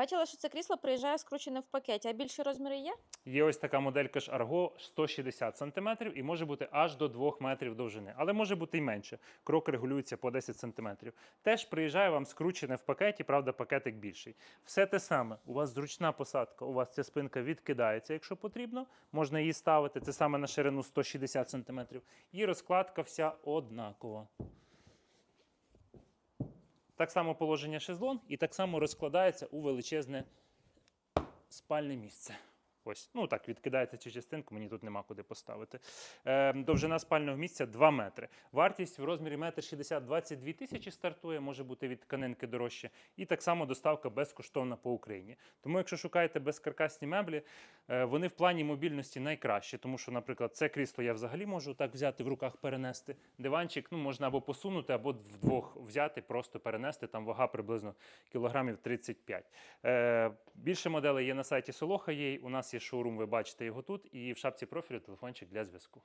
Бачила, що це крісло приїжджає скручене в пакеті, а більші розміри є? Є ось така моделька ж Argo 160 см і може бути аж до 2 метрів довжини, але може бути і менше. Крок регулюється по 10 см. Теж приїжджає вам скручене в пакеті, правда, пакетик більший. Все те саме. У вас зручна посадка, у вас ця спинка відкидається, якщо потрібно. Можна її ставити. Це саме на ширину 160 см. І розкладка вся однакова. Так само положення шезлонг і так само розкладається у величезне спальне місце. Ось, ну так, відкидається цю частинку, мені тут нема куди поставити. Е, довжина спального місця 2 метри. Вартість в розмірі 1,60 22 тисячі стартує, може бути від тканинки дорожче. І так само доставка безкоштовна по Україні. Тому, якщо шукаєте безкаркасні меблі, вони в плані мобільності найкращі, тому що, наприклад, це крісло я взагалі можу так взяти в руках, перенести. Диванчик ну, можна або посунути, або вдвох взяти, просто перенести. Там вага приблизно кілограмів 35. Е, більше моделей є на сайті Солоха. Є. У нас є шоурум, ви бачите його тут. І в шапці профілю телефончик для зв'язку.